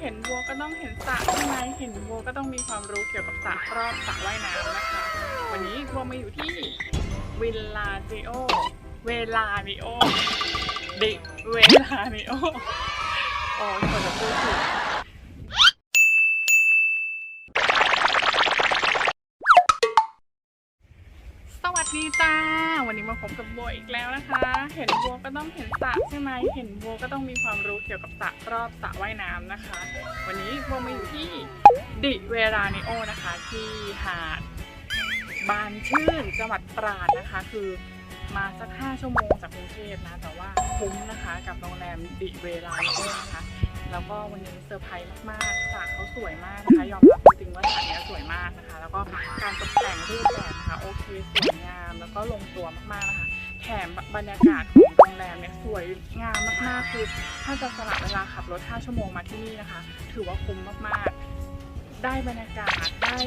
เห็นวัวก็ต้องเห็นสระใช่ไหมเห็นวัวก็ต้องมีความรู้เกี่ยวกับสระรอบสระว่ายน้ำนะคะ วันนี้วัวมาอยู่ที่วิลลาจิโอ เวลานิโอดิเวลานิโอ โอ้ยคนจะพูดถูก ดีจ้า วันนี้มาพบกับบัวอีกแล้วนะคะ เห็นบัวก็ต้องเห็นสระใช่ไหมเห็นบัวก็ต้องมีความรู้เกี่ยวกับสระรอบสระว่ายน้ำนะคะ วันนี้บัวมาอยู่ที่ดิเวรานิโอนะคะ ที่หาดบานชื่นจังหวัดตราดนะคะ คือมาสักห้าชั่วโมงจากกรุงเทพนะ แต่ว่าคุ้มนะคะ กับโรงแรมดิเวรานิโอนะคะ แล้วก็วันนี้เซอร์ไพรส์มากๆสระเขาสวยมากนะคะยอมรับจริงๆว่าสระเนี้ยสวยมากนะคะ แล้วก็การตกแต่งรูปแบบนะคะโอเคสวยงาม แล้วก็ลงตัวมากๆนะคะ แถมบรรยากาศของโรงแรมเนี่ยสวยงามมากๆคือถ้าจะสละเวลาขับรถ 5 ชั่วโมงมาที่นี่นะคะ ถือว่าคุ้มมากๆ ได้บรรยากาศได้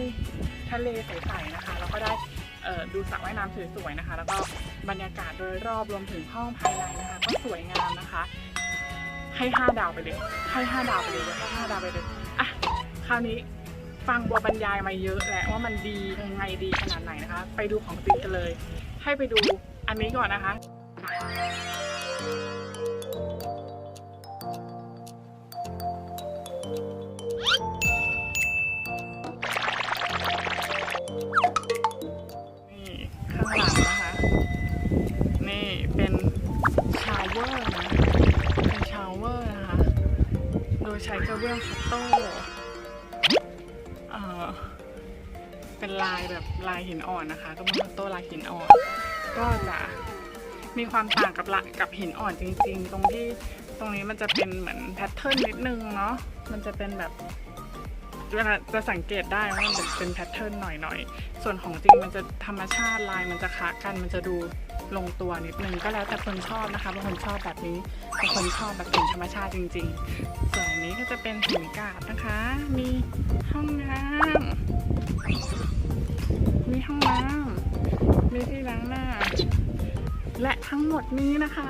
ทะเลใสๆนะคะ แล้วก็ได้ดูสระว่ายน้ำสวยๆนะคะ แล้วก็บรรยากาศโดยรอบรวมถึงห้องภายในนะคะ ก็สวยงามนะคะ ให้ห้าดาวไปเลยให้ห้าดาวไปเลยให้ห้าดาวไปเลยอะคราวนี้ฟังบัวบรรยายมาเยอะแล้วว่ามันดียังไงดีขนาดไหนนะคะ ไปดูของจริงกันเลย ให้ไปดูอันนี้ก่อนนะคะ ใช้กระเบื้องคัตโต้เอ่อเป็นลายแบบลายหินอ่อนนะคะกระเบื้องคัตโต้ลายหินอ่อน ก็จะมีความต่างกับละกับหินอ่อนจริง ๆ ตรงที่ตรงนี้มันจะเป็นเหมือนแพทเทิร์นนิดนึงเนาะมันจะเป็นแบบ เวลาจะสังเกตได้ว่ามันเป็นแพทเทิร์นหน่อยๆ ส่วนของจริงมันจะธรรมชาติลายมันจะค้ากันมันจะดูลงตัวนิดนึงก็แล้วแต่คนชอบนะคะบางคนชอบแบบนี้บางคนชอบแบบเป็นธรรมชาติจริง ๆ ส่วนนนี้ก็จะเป็นหินกาบนะคะ มีห้องน้ำมีห้องน้ำมีที่ล้างหน้า และทั้งหมดนี้นะคะ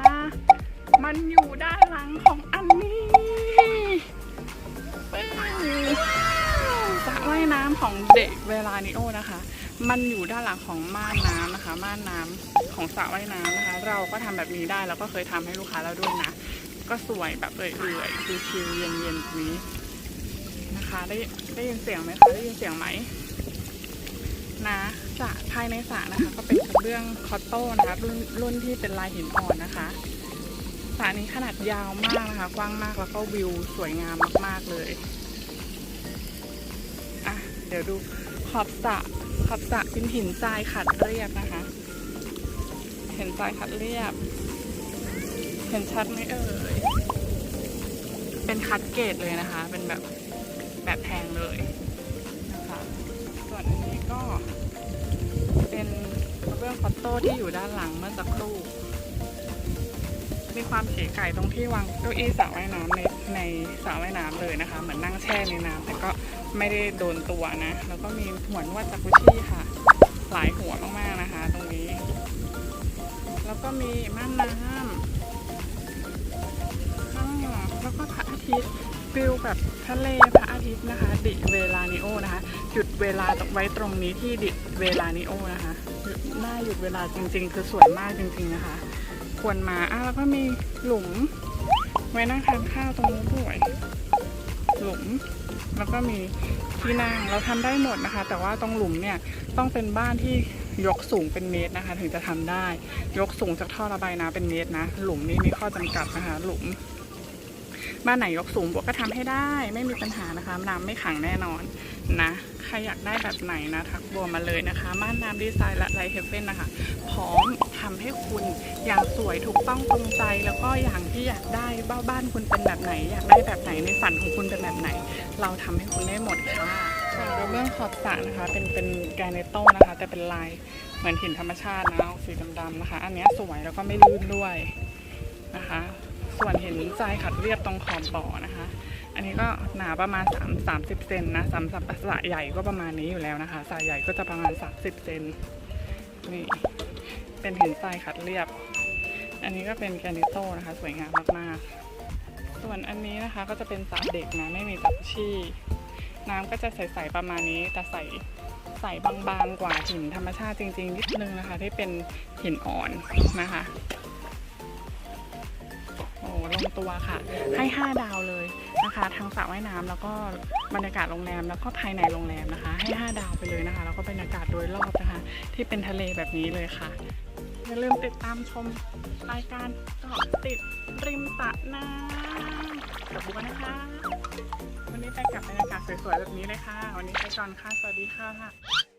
มันอยู่ด้านหลังของอันนี้ ปึ้งสระว่ายน้ำของเด็กเวลานิโอนะคะ มันอยู่ด้านหลังของม่านน้ำนะคะ ม่านน้ำของสระว่ายน้ำนะคะ เราก็ทำแบบนี้ได้แล้วก็เคยทำให้ลูกค้าเราด้วยนะ ก็สวยแบบเอื่อยๆชิวๆเย็นๆนี้นะคะ ได้ได้ยินเสียงไหมคะได้ยินเสียงไหมนะสระภายในสระนะคะ ก็เป็นกระเบื้องคอตโต้นะคะรุ่นรุ่นที่เป็นลายหินอ่อนนะคะสระนี้ขนาดยาวมากนะคะ กว้างมากแล้วก็วิวสวยงามมากๆเลย เดี๋ยวดูขอบสระขอบสระเป็นหินทรายขัดเรียบนะคะ เห็นทรายขัดเรียบ เห็นชัดไหมเอ่ย เป็นคัดเกรดเลยนะคะ เป็นแบบแบบแพงเลยนะคะส่วนอันนี้ก็เป็นกระเบื้องคอตโต้ที่อยู่ด้านหลังเมื่อสักครู่มีความเก๋ไก่ตรงที่วางเก้าอี้สระว่ายน้ำในในสระว่ายน้ำเลยนะคะ เหมือนนั่งแช่ในน้ำแต่ก็ ไม่ได้โดนตัวนะ แล้วก็มีหัวนวดจากุชี่ค่ะ หลายหัวมากๆนะคะ ตรงนี้ แล้วก็มีม่านน้ำแล้วก็พระอาทิตย์ฟิลแบบทะเลพระอาทิตย์นะคะ ดิเวลานิโอนะคะ หยุดเวลาไว้ตรงนี้ที่ดิเวลานิโอนะคะหยุดหน้าหยุดเวลาจริงๆ คือสวยมากจริงๆนะคะ ควรมาอะแล้วก็มีหลุม ไว้นั่งทานข้าวตรงนู้นด้วยหลุม แล้วก็มีที่นั่งเราทำได้หมดนะคะ แต่ว่าตรงหลุมเนี่ยต้องเป็นบ้านที่ยกสูงเป็นเมตรนะคะ ถึงจะทำได้ ยกสูงจากท่อระบายน้ำเป็นเมตรนะ หลุมนี้มีข้อจำกัดนะคะ หลุม บ้านไหนยกสูงบวกก็ทำให้ได้ไม่มีปัญหานะคะน้ำไม่ขังแน่นอนนะใครอยากได้แบบไหนนะทักบัวมาเลยนะคะม่านน้ำดีไซน์และไลท์เฮฟเฟนนะคะ พร้อมทำให้คุณอย่างสวยถูกต้องตรงใจแล้วก็อย่างที่อยากได้บ้าบ้านคุณเป็นแบบไหน อยากได้แบบไหนในฝันของคุณเป็นแบบไหน เราทำให้คุณได้หมดค่ะส่วนกระเบื้องขอบสระนะคะ เป็นเป็นแกรนิโต้นะคะ แต่เป็นลายเหมือนหินธรรมชาตินะสีดำๆนะคะ อันนี้สวยแล้วก็ไม่ลื่นด้วยนะคะ ส่วนเห็นทรายขัดเรียบตรงขอบบ่อนะคะ อันนี้ก็หนาประมาณ 3 30 เซนนะสำหรับสระใหญ่ก็ประมาณนี้อยู่แล้วนะคะสระใหญ่ก็จะประมาณ 30 เซนนี่เป็นหินทรายขัดเรียบ อันนี้ก็เป็นแกรนิโต้นะคะ สวยงามมากๆ ส่วนอันนี้นะคะก็จะเป็นสระเด็กนะไม่มีจักรชี่น้ำก็จะใสๆประมาณนี้แต่ใสใสบางๆกว่าหินธรรมชาติจริงๆนิดนึงนะคะ ที่เป็นหินอ่อนนะคะ โอ้ลงตัวค่ะ ให้ 5 ดาวเลยนะคะทั้งสระว่ายน้ำแล้วก็บรรยากาศโรงแรมแล้วก็ภายในโรงแรมนะคะ ให้ 5 ดาวไปเลยนะคะ แล้วก็บรรยากาศโดยรอบนะคะ ที่เป็นทะเลแบบนี้เลยค่ะอย่าลืมติดตามชมรายการเกาะติดริมสระน้ำกับบัวนะคะ วันนี้ไปกับบรรยากาศสวยๆแบบนี้เลยค่ะ วันนี้ไปก่อนค่ะสวัสดีค่ะ